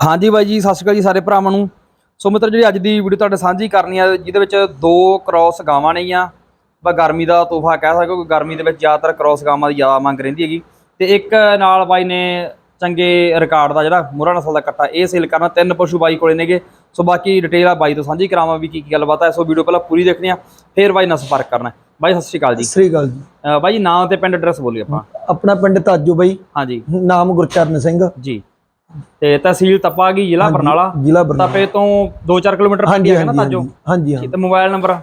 ਹਾਂਜੀ ਬਾਈ ਜੀ ਸਤਿ ਸ਼੍ਰੀ ਅਕਾਲ ਜੀ ਸਾਰੇ ਭਰਾਵਾਂ ਨੂੰ। ਸੋ ਮਿੱਤਰ ਜਿਹੜੀ ਅੱਜ ਦੀ ਵੀਡੀਓ ਤੁਹਾਡੇ ਸਾਂਝੀ ਕਰਨੀ ਆ ਜਿਹਦੇ ਵਿੱਚ ਦੋ ਕ੍ਰਾਸ ਗਾਵਾਂ ਨੇ ਆ ਬਾ ਗਰਮੀ ਦਾ ਤੋਹਫਾ ਕਹਿ ਸਕਦੇ ਹੋ ਕਿ ਗਰਮੀ ਦੇ ਵਿੱਚ ਜ਼ਿਆਦਾਤਰ ਕ੍ਰਾਸ ਗਾਵਾਂ ਦੀ ਜ਼ਿਆਦਾ ਮੰਗ ਰਹਿੰਦੀ ਹੈਗੀ। ਤੇ ਇੱਕ ਨਾਲ ਬਾਈ ਨੇ ਚੰਗੇ ਰਿਕਾਰਡ ਦਾ ਜਿਹੜਾ ਮੁਰਾ ਨਸਲ ਦਾ ਕੱਟਾ ਇਹ ਸੇਲ ਕਰਨਾ। ਤਿੰਨ ਪਸ਼ੂ ਬਾਈ ਕੋਲੇ ਨੇਗੇ। ਸੋ ਬਾਕੀ ਡਿਟੇਲ ਆ ਬਾਈ ਤੋਂ ਸਾਂਝੀ ਕਰਾਵਾਂ ਵੀ ਕੀ ਕੀ ਗੱਲਬਾਤ ਹੈ ਸੋ ਵੀਡੀਓ ਪਹਿਲਾਂ ਪੂਰੀ ਦੇਖਣੀ ਆ ਫਿਰ ਬਾਈ ਨਾਲ ਸੰਪਰਕ ਕਰਨਾ। ਬਾਈ ਸਤਿ ਸ਼੍ਰੀ ਅਕਾਲ ਜੀ। ਸਤਿ ਸ੍ਰੀ ਅਕਾਲ ਜੀ। ਬਾਈ ਨਾਮ ਤੇ ਪਿੰਡ ਐਡਰੈਸ ਬੋਲੀ ਆਪਾਂ। ਆਪਣਾ ਪਿੰਡ ਤਾਜੋ ਬਾਈ। ਹਾਂਜੀ। ਨਾਮ ਗੁਰਚਰਨ ਸਿੰਘ। ਜੀ। ਤੇ ਤਹਿਸੀਲ ਤਪਾ ਗਈ ਜ਼ਿਲ੍ਹਾ ਬਰਨਾਲਾ। ਜ਼ਿਲ੍ਹਾ ਬਰਨਾਲਾ। ਤਪੇ ਤੋਂ 2-4 ਕਿਲੋਮੀਟਰ ਪਿੱਛੇ ਹੈ ਨਾ ਤਾਜੋ। ਹਾਂਜੀ ਹਾਂ। ਤੇ ਮੋਬਾਈਲ ਨੰਬਰ?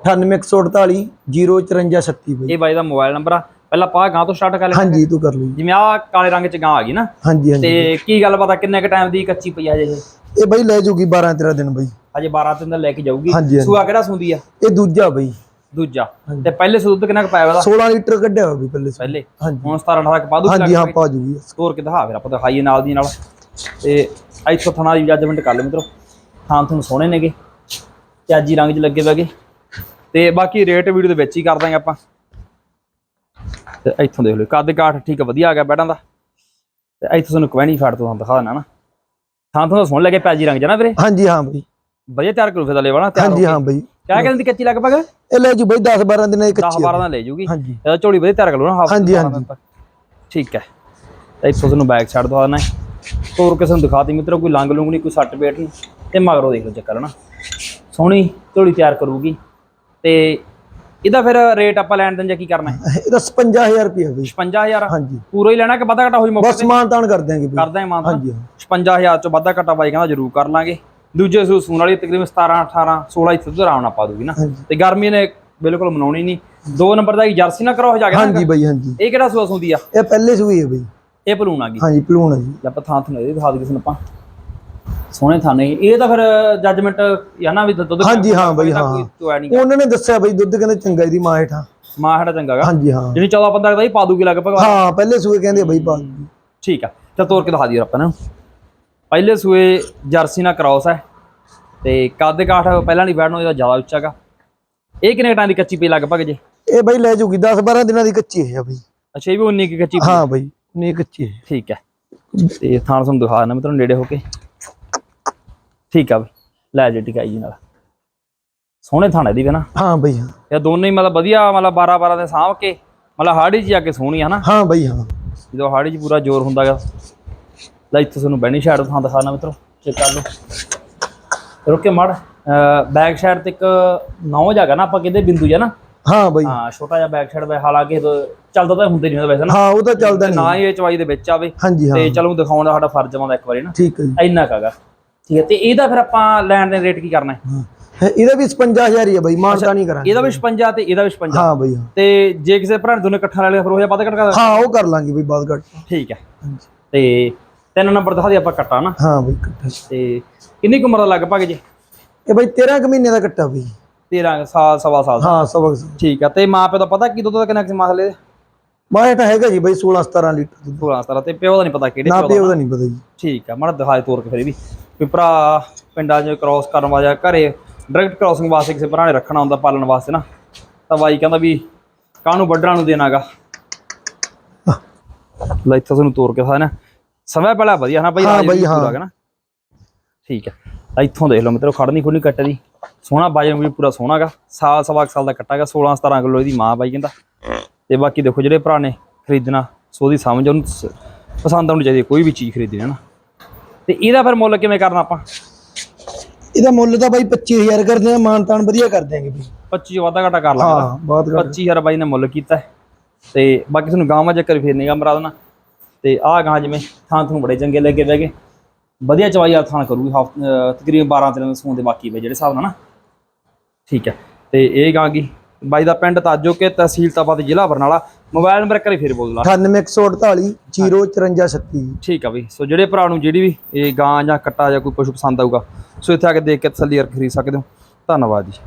9848 05436 ਬਾਈ। ਇਹ ਬਾਈ ਦਾ ਮੋਬਾਈਲ ਨੰਬਰ ਆ। ਪਹਿਲਾਂ ਪਾ ਗਾਂ ਤੋਂ ਸਟਾਰਟ ਕਰ ਲੈ ਹਾਂਜੀ ਤੂੰ ਕਰ ਲਈ ਜਿਵੇਂ ਆ ਕਾਲੇ ਰੰਗ ਚ ਗਾਂ ਆ ਗਈ ਨਾ। ਹਾਂਜੀ ਹਾਂਜੀ। ਤੇ ਕੀ ਗੱਲ ਪਤਾ ਕਿੰਨੇ ਕ ਟਾਈਮ ਦੀ ਕੱਚੀ ਪਈ ਆ ਜੇ ਇਹ? ਬਾਈ ਲੈ ਜੂਗੀ 12 13 ਦਿਨ ਬਾਈ। ਅਜੇ 12 ਦਿਨ ਦਾ ਲੈ ਕੇ ਜਾਊਗੀ। ਸੂਆ ਕਿਹੜਾ ਸੁੰਦੀ ਆ? ਇਹ ਦੂਜਾ ਬਾਈ। ਦੂਜਾ। ਤੇ ਪਹਿਲੇ ਦੁੱਧ ਕਿੰਨਾ ਕ ਪਾਇਆ ਉਹਦਾ? 16 ਲੀਟਰ ਕੱਢਿਆ ਹੋਇਆ ਬਾਈ ਪਹਿਲੇ। ਪਹਿਲੇ? ਹਾਂਜੀ। ਹੁਣ 17 18 ਕ ਪਾ ਦੂ ਹਾਂਜੀ ਹਾਂ ਪਾ ਜੂਗੀ। ਸਕੋਰ ਕਿ ਦਿਖਾ ਫਿਰ ਆਪਾਂ ਦਿਖਾਈਏ ਨਾਲ ਦੀ ਨਾਲ। ਤੇ ਇੱਥੋਂ ਥਣਾ ਦੀ ਜੱਜਮੈਂਟ ਕਰ ਲਓ ਮਿੱਤਰੋ। ਥਾਂ ਤੁਹਾਨੂੰ ਸੋਹਣੇ ਨੇਗੇ ਚਾਜੀ ਰੰਗ 'ਚ ਲੱਗੇ ਵਗੇ ਤੇ ਬਾਕੀ ਰੇਟ ਵੀਡੀਓ ਦੇ ਵਿੱਚ ਹੀ ਕਰ ਦਾਂਗੇ ਆਪਾਂ। ਤੇ ਇੱਥੋਂ ਦੇਖ ਲਓ ਕੱਦ ਕਾਠ ਠੀਕ ਵਧੀਆ ਆ ਗਿਆ ਬੈਡਾਂ ਦਾ। ਤੇ ਇੱਥੋਂ ਤੁਹਾਨੂੰ ਕਵੈਣੀ ਫਾੜ ਤੋਂ ਦਿਖਾ ਦੇਣਾ ਨਾ। ਥਾਂ ਤੁਹਾਨੂੰ ਸੋਹਣ ਲੱਗੇ ਪਿਆਜੀ ਰੰਗ ਜਨਾ ਵੀਰੇ। ਹਾਂਜੀ ਹਾਂ ਬਾਈ। ਵਧੀਆ ਤਿਆਰ ਕਰੂ ਫਿਰ ਤਾਂ ਲੈਵਾ ਨਾ ਤਿਆਰ ਹਾਂਜੀ ਹਾਂ ਬਾਈ। ਕਿਆ ਕਹਿੰਦੀ ਕੱਚੀ ਲਗਭਗ ਇਹ ਲੈ ਜੂ ਬਾਈ 10 12 ਦਿਨਾਂ ਦੀ 10 ਕੱਚੀ 12 ਦਾ ਲੈ ਜੂਗੀ। ਹਾਂਜੀ। ਇਹਦਾ ਝੋਲੀ ਵਧੀਆ ਤਿਆਰ ਕਰ ਲਓ ਨਾ ਹਾਂਜੀ, ਹਾਂਜੀ। ਠੀਕ ਹੈ। ਇੱਥੋਂ ਤੁਹਾਨੂੰ ਬੈਕ ਸਾਈਡ ਦਵਾ ਦੇਣਾ ਤੋਰ ਕਿਸੇ ਨੂੰ ਦਿਖਾਤੀ ਮਿੱਤਰੋ ਕੋਈ ਲੰਗ ਲੁੰਗ ਨਹੀਂ ਕੋਈ ਸੱਟ ਪੇਟ ਨਹੀਂ ਤੇ ਮਗਰੋਂ ਦੇਖ ਲਓ ਚੱਕਰ ਨਾ ਸੋਹਣੀ ਝੋਲੀ ਤਿਆਰ ਕਰੂਗੀ। ਤੇ ਇਹਦਾ ਫਿਰ ਰੇਟ ਆਪਾਂ ਲੈਣ ਦੇਣ ਜਾਂ ਕੀ ਕਰਨਾ ਹੈ? ਇਹਦਾ 55000 ਰੁਪਏ ਬਾਈ। 55000 ਹਾਂਜੀ। ਪੂਰਾ ਹੀ ਲੈਣਾ ਕਿ ਵਾਧਾ ਘਟਾ ਹੋਈ ਮੌਕੇ ਬਸ ਮਾਨ ਤਾਨ ਕਰ ਦਿਆਂਗੇ ਬਾਈ। ਕਰਦਾ ਹੈ ਮਾਨ ਹਾਂਜੀ ਹਾਂ 55000 ਚੋਂ ਵਾਧਾ ਘਟਾ ਬਾਈ ਕਹਿੰਦਾ ਜ਼ਰੂਰ ਕਰ ਲਾਂਗੇ। ਦੂਜੇ ਸੂ ਸੂਣ ਵਾਲੀ ਤਕਰੀਬਨ 17 18 16 ਇੱਥੇ ਤੋਂ ਆਰਾਮ ਨਾਲ ਪਾ ਦੂਗੀ ਨਾ। ਤੇ ਗਰਮੀ ਨੇ ਬਿਲਕੁਲ ਮਨਾਉਣੀ ਨਹੀਂ ਦੋ ਨੰਬਰ ਦਾ ਹੀ ਜਰਸੀ ਨਾ ਕਰੋ ਜਾ ਕੇ ਨਾ ਹਾਂਜੀ ਬਾਈ ਹਾਂਜੀ। ਇਹ ਕਿਹੜਾ ਸੂਆ ਸੁੰਦੀ ਆ? ਇਹ ਪਹਿਲੇ ਸੂਈ ਹੈ ਬਾਈ। ਇਹ ਭਲੂਣ ਆ ਗਈ। ਹਾਂਜੀ ਪਲੂਣ ਹੈ ਜੀ। ਲੈ ਆਪਾਂ ਥਾਂ ਥਾਂ ਇਹ ਦਿਖਾ ਦੇ ਕਿਸੇ ਨੂੰ ਆਪਾਂ। ਸੋਹਣੇ ਥਾਨੇ ਇਹ ਤਾਂ ਫਿਰ ਜੱਜਮੈਂਟ ਜਾਂ ਨਾ ਵੀ ਦੁੱਧ ਹਾਂਜੀ, ਹਾਂ ਬਈ, ਹਾਂ। ਉਹਨਾਂ ਨੇ ਦੱਸਿਆ ਬਾਈ ਦੁੱਧ ਕਹਿੰਦੇ ਚੰਗਾ ਇਹਦੀ ਮਾਂ ਹੇਠਾਂ। ਮਾਂ ਸਾਡਾ ਚੰਗਾਗਾ ਹਾਂਜੀ ਹਾਂ। ਜਿਹੜੀ 14 15 ਦਾ ਹੀ ਪਾ ਦੂਗੀ ਲਗਭਗ। ਹਾਂ ਪਹਿਲੇ ਸੂਏ ਕਹਿੰਦੇ ਬਾਈ ਪਾ। ਠੀਕ ਆ। ਤਾਂ ਤੋਰ ਕੇ ਦਿਖਾ ਦਈਏ ਆਪਾਂ ਨੂੰ। ਪਹਿਲੇ ਸੂਏ ਜਰਸੀ ਨਾਲ ਕ੍ਰਾਸ ਹੈ ਤੇ ਕੱਦ ਕਾਠ ਪਹਿਲਾਂ ਨਹੀਂ ਬੈਠਣੋਂ ਇਹਦਾ ਜ਼ਿਆਦਾ ਉੱਚਾਗਾ ਇਹ ਕਿੰਨੇ ਟਾਂ ਦੀ ਕੱਚੀ ਪਈ ਲਗਭਗ ਜੇ? ਇਹ ਬਾਈ ਲੈ ਜੂਗੀ 10 12 ਦਿਨਾਂ ਦੀ ਕੱਚੀ ਹੈ ਬਾਈ। ਅੱਛਾ ਇਹ ਵੀ 19 ਕੀ ਕੱਚੀ ਹਾਂ ਬਾਈ। ਨਹੀਂ ਕੱਚੀ ਹੈ। ਠੀਕ ਹੈ। ਤੇ ਥਾਣ ਤੁਹਾਨੂੰ ਦਿਖਾ ਦਿੰਦਾ ਮੈਂ ਤੁਹਾਨੂੰ ਨੇੜੇ ਹੋ ਕੇ। ਠੀਕ ਆ ਬਈ। ਲੈ ਜੇ ਟਿਕਾਈ ਜੀ ਨਾਲ। ਸੋਹਣੇ ਥਾਣੇ ਦੀ ਵੀ ਨਾ। ਹਾਂ ਬਾਈ ਹਾਂ। ਇਹ ਦੋਨੇ ਹੀ ਮਤਲਬ ਵਧੀਆ ਮਤਲਬ 12 12 ਦੇ ਸਾਂਭ ਕੇ ਮਤਲਬ ਹਾੜੀ ਜਾ ਕੇ ਸੋਹਣੀ ਆ ਨਾ। ਹਾਂ ਬਾਈ ਹਾਂ। ਜਦੋਂ ਹਾੜੀ 'ਚ ਪੂਰਾ ਜ਼ੋਰ ਹੁੰਦਾਗਾ ਲੈ ਇੱਥੇ ਤੁਹਾਨੂੰ ਬੈਣੀ ਸਾਈਡ ਥਾਂ ਦਿਖਾਣਾ ਮਿੱਤਰੋ ਚੈੱਕ ਕਰ ਲਓ। ਰੁਕੇ ਮੜ। ਬੈਕ ਸਾਈਡ ਤੇ ਇੱਕ ਨੌ ਜਾਗਾ ਨਾ ਆਪਾਂ ਕਿਤੇ ਬਿੰਦੂ ਜਾ ਨਾ। ਹਾਂ ਬਾਈ। ਹਾਂ ਛੋਟਾ ਜਿਹਾ ਬੈਕ ਸਾਈਡ ਵੇ ਹਾਲਾਂਕਿ ਚੱਲਦਾ ਤਾਂ ਹੁੰਦੇ ਨਹੀਂ ਹੁੰਦਾ ਵੈਸੇ ਨਾ। ਹਾਂ ਉਹ ਤਾਂ ਚੱਲਦਾ ਨਹੀਂ। ਨਾ ਇਹ ਚਵਾਈ ਦੇ ਵਿੱਚ ਆਵੇ। ਤੇ ਚਲੋ ਦਿਖਾਉਣ ਦਾ ਸਾਡਾ ਫਰਜ਼ ਬਣਦਾ ਇੱਕ ਵਾਰੀ ਨਾ। ਠੀਕ ਹੈ ਜੀ। ਇੰਨਾ ਕਾਗਾ ਠੀਕ ਹੈ ਤੇ ਇਹਦਾ ਫਿਰ ਆਪਾਂ ਲੈਣ ਦੇ ਰੇਟ ਕੀ ਕਰਨਾ ਹੈ? ਇਹਦਾ ਵੀ 55000 ਹੀ ਹੈ ਬਾਈ ਮਾਨਤਾ ਨਹੀਂ ਕਰਾਂਗੇ। ਇਹਦਾ ਵੀ 56 ਤੇ ਇਹਦਾ ਵੀ 56 ਹਾਂ ਬਾਈ ਤੇ ਜੇ ਕਿਸੇ ਭਰਾ ਨੇ ਦੋਨੇ ਇਕੱਠਾ ਲੈ ਲਿਆ ਫਿਰ ਉਹ ਜਾਂ ਵੱਧ ਘੱਟ ਕਰ ਹਾਂ ਉਹ ਕਰ ਲਾਂਗੇ ਬਾਈ ਬਾਅਦ ਘੱਟ। ਠੀਕ ਹੈ। ਤੇ ਤਿੰਨ ਨੰਬਰ ਦਿਖਾ ਦੇ ਆਪਾਂ ਕੱਟਾ ਨਾ। ਹਾਂ ਬਾਈ ਕੱਟਾ ਤੇ ਕਿੰਨੀ ਕੁ ਉਮਰ ਦਾ ਲਗਭਗ ਜੀ? ਇਹ ਬਾਈ 13 ਕੁ ਮਹੀਨੇ ਦਾ ਕੱਟਾ ਬਾਈ। 13 ਸਾਲ ਸਵਾ ਸਾਲ ਦਾ। ਹਾਂ ਸਬਕ ਠੀਕ ਆ ਤੇ ਮਾਂ ਪਿਓ ਦਾ ਪਤਾ ਕੀ ਦੁੱਧ ਦਾ ਕਿੰਨਾ ਕਿਸ ਮਾਸਲੇ ਮਾਂ ਹੇਠਾਂ ਹੈਗਾ ਜੀ ਬਾਈ 16 17 ਲੀਟਰ ਦੁੱਧ। 16 17 ਤੇ ਪਿਓ ਦਾ ਨਹੀਂ ਪਤਾ ਕਿਹੜੇ ਨਾ ਪਿਓ ਦਾ ਨਹੀਂ ਪਤਾ ਜੀ। ਠੀਕ ਆ ਮਾੜਾ ਦਿਖਾ ਦੇ ਤੋਰ ਕੇ ਫਿਰ ਵੀ। ਵੀ ਭਰਾ ਪਿੰਡਾਂ 'ਚ ਕ੍ਰਾਸ ਕਰਨ ਵਾਜਾ ਘਰੇ ਡਾਇਰੈਕਟ ਕ੍ਰਾਸਿੰਗ ਵਾਸਤੇ ਕਿਸੇ ਭਰਾ ਨੇ ਰੱਖਣਾ ਹੁੰਦਾ ਪਾਲਣ ਵਾਸਤੇ ਨਾ ਤਾਂ ਬਾਈ ਕਹਿੰਦਾ ਵੀ ਕਾਹਨੂੰ ਵੱਢਣਾ ਨੂੰ ਦੇਣਾਗਾ। ਲੈ ਇੱਥੇ ਤੁਹਾਨੂੰ ਤੋਰ ਕੇ ਨਾ ਸਮੇਂ ਪਹਿਲਾਂ ਵਧੀਆ ਨਾ ਬਾਈ ਹਾਂ ਬਾਈ, ਹਾਂ। ਠੀਕ ਤਾਂ ਇੱਥੋਂ ਦੇਖ ਲਓ ਮਿੱਤਰੋ ਖੜਨੀ ਖੁੜਨੀ ਕੱਟ ਦੀ ਸੋਹਣਾ ਬਾਜਨ ਵੀ ਪੂਰਾ ਸੋਹਣਾਗਾ। ਸਾਲ ਸਵਾ ਸਾਲ ਦਾ ਕੱਟਾਗਾ 16 17 ਕਿਲੋ ਇਹਦੀ ਮਾਂ ਬਾਈ ਕਹਿੰਦਾ। ਤੇ ਬਾਕੀ ਦੇਖੋ ਜਿਹੜੇ ਭਰਾ ਨੇ ਖਰੀਦਣਾ ਸੋ ਉਹਦੀ ਸਮਝ ਉਹਨੂੰ ਪਸੰਦ ਆਉਣੀ ਚਾਹੀਦੀ ਕੋਈ ਵੀ ਚੀਜ਼ ਖਰੀਦਣੀ ਹੈ ਨਾ ਤੇ ਇਹਦਾ ਫਿਰ ਮੁੱਲ ਕਿਵੇਂ ਕਰਨਾ ਆਪਾਂ? ਇਹਦਾ ਮੁੱਲ ਤਾਂ ਬਾਈ 25000 ਕਰਦੇ ਆ ਮਾਨਤਾਨ ਵਧੀਆ ਕਰ ਦਿਆਂਗੇ ਬਾਈ। 25 ਵਾਧਾ ਘਾਟਾ ਕਰ ਲਾਂਗੇ ਹਾਂ ਬਹੁਤ ਘੱਟ। 25000 ਬਾਈ ਨੇ ਮੁੱਲ ਕੀਤਾ। ਤੇ ਬਾਕੀ ਤੁਹਾਨੂੰ ਗਾਵਾਂ ਚੱਕਰ ਫੇਰ ਨਿਗਾ ਮਰਾ ਦੇਣਾ। ਤੇ ਆਹ ਗਾਂ ਜਿਵੇਂ ਥਾਂ ਤੁਹਾਨੂੰ ਬੜੇ ਚੰਗੇ ਲੱਗੇ ਬਹਿ ਗਏ। ਵਧੀਆ ਚਵਾਈ ਆ ਥਾਂ ਕਰੂਗੀ ਤਕਰੀਬਨ 12 13 ਦੇ ਸੂਣ ਦੇ ਬਾਕੀ ਵੇ ਜਿਹੜੇ ਹਿਸਾਬ ਨਾਲ ਨਾ। ਠੀਕ ਹੈ ਤੇ ਇਹ ਗਾਂ ਗਈ ਬਾਈ ਦਾ ਪਿੰਡ ਤਾਜੋ ਕੇ ਤਹਿਸੀਲ ਤਪਾ ਤੇ ਜ਼ਿਲ੍ਹਾ ਬਰਨਾਲਾ। ਮੋਬਾਈਲ ਨੰਬਰ ਕਰੀ ਫੇਰ ਬੋਲ ਲਾ। 98148 05436 ਠੀਕ ਆ ਬਈ। ਸੋ ਜਿਹੜੇ ਭਰਾ ਨੂੰ ਜਿਹੜੀ ਵੀ ਇਹ ਗਾਂ ਜਾਂ ਕੱਟਾ ਜਾਂ ਕੋਈ ਪਸ਼ੂ ਪਸੰਦ ਆਊਗਾ ਸੋ ਇੱਥੇ ਆ ਕੇ ਦੇਖ ਕੇ ਤਸੱਲੀ ਖਰੀਦ ਸਕਦੇ ਹੋ। ਧੰਨਵਾਦ ਜੀ।